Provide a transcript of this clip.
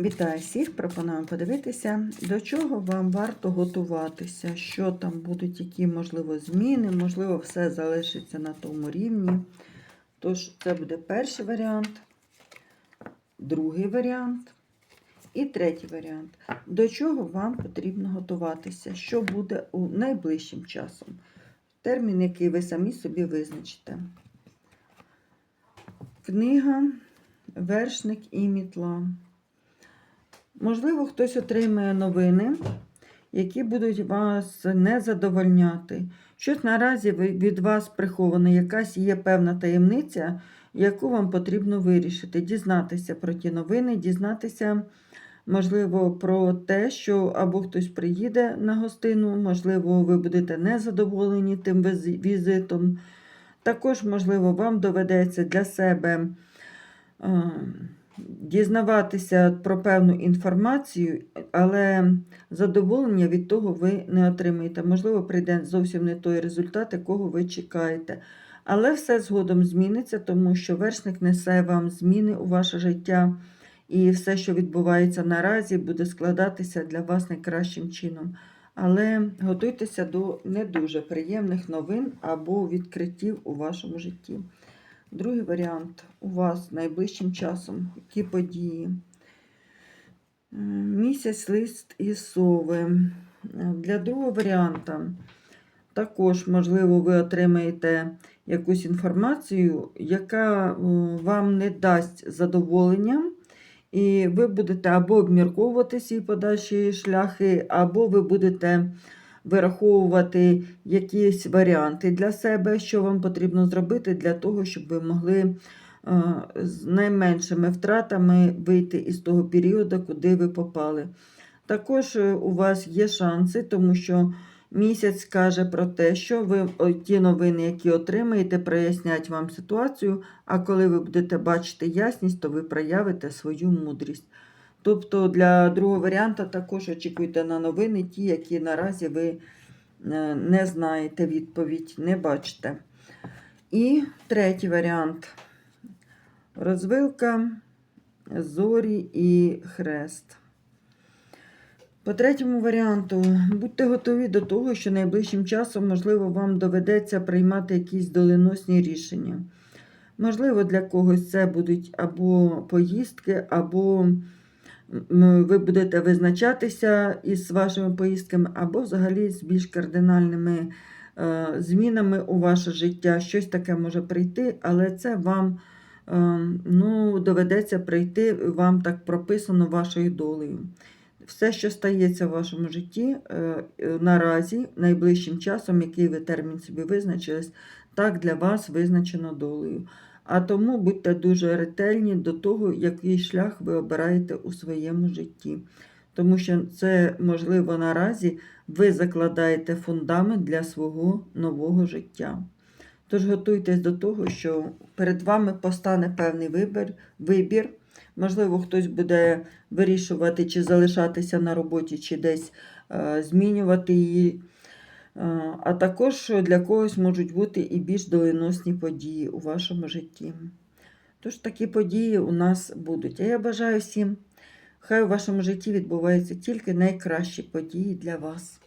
Вітаю всіх! Пропоную подивитися, до чого вам варто готуватися, що там будуть, які, можливо, зміни, можливо, все залишиться на тому рівні. Тож, це буде перший варіант, другий варіант і третій варіант. До чого вам потрібно готуватися, що буде у найближчим часом. Термін, який ви самі собі визначите. Книга, вершник і мітла. Можливо, хтось отримає новини, які будуть вас не задовольняти. Щось наразі від вас приховане, якась є певна таємниця, яку вам потрібно вирішити, дізнатися про ті новини, дізнатися, можливо, про те, що або хтось приїде на гостину, можливо, ви будете незадоволені тим візитом. Також, можливо, вам доведеться для себе. Дізнаватися про певну інформацію, але задоволення від того ви не отримаєте. Можливо, прийде зовсім не той результат, якого ви чекаєте. Але все згодом зміниться, тому що вершник несе вам зміни у ваше життя, і все, що відбувається наразі, буде складатися для вас найкращим чином. Але готуйтеся до не дуже приємних новин або відкриттів у вашому житті. Другий варіант у вас найближчим часом. Які події? Місяць лист і сови. Для другого варіанта також, можливо, ви отримаєте якусь інформацію, яка е, вам не дасть задоволення, і ви будете або обмірковувати свої подальші шляхи, або ви будете вираховувати якісь варіанти для себе, що вам потрібно зробити для того, щоб ви могли е, з найменшими втратами вийти із того періоду, куди ви попали. Також е, у вас є шанси, тому що місяць каже про те, що ви ті новини, які отримаєте, прояснять вам ситуацію, а коли ви будете бачити ясність, то ви проявите свою мудрість. Тобто для другого варіанта також очікуйте на новини, ті, які наразі ви е, не знаєте відповідь, не бачите. І третій варіант. Розвилка, зорі і хрест. По третьому варіанту, будьте готові до того, що найближчим часом, можливо, вам доведеться приймати якісь доленосні рішення. Можливо, для когось це будуть або поїздки, або ви будете визначатися із вашими поїздками, або взагалі з більш кардинальними е, змінами у ваше життя. Щось таке може прийти, але це вам е, ну, доведеться прийти, вам так прописано вашою долею. Все, що стається в вашому житті е, наразі, найближчим часом, який ви термін собі визначились, так для вас визначено долею. А тому будьте дуже ретельні до того, який шлях ви обираєте у своєму житті. Тому що це, можливо, наразі ви закладаєте фундамент для свого нового життя. Тож готуйтесь до того, що перед вами постане певний вибір, вибір. Можливо, хтось буде вирішувати, чи залишатися на роботі, чи десь е, змінювати її. А також для когось можуть бути і більш доленосні події у вашому житті. Тож такі події у нас будуть. А я бажаю всім, хай у вашому житті відбуваються тільки найкращі події для вас.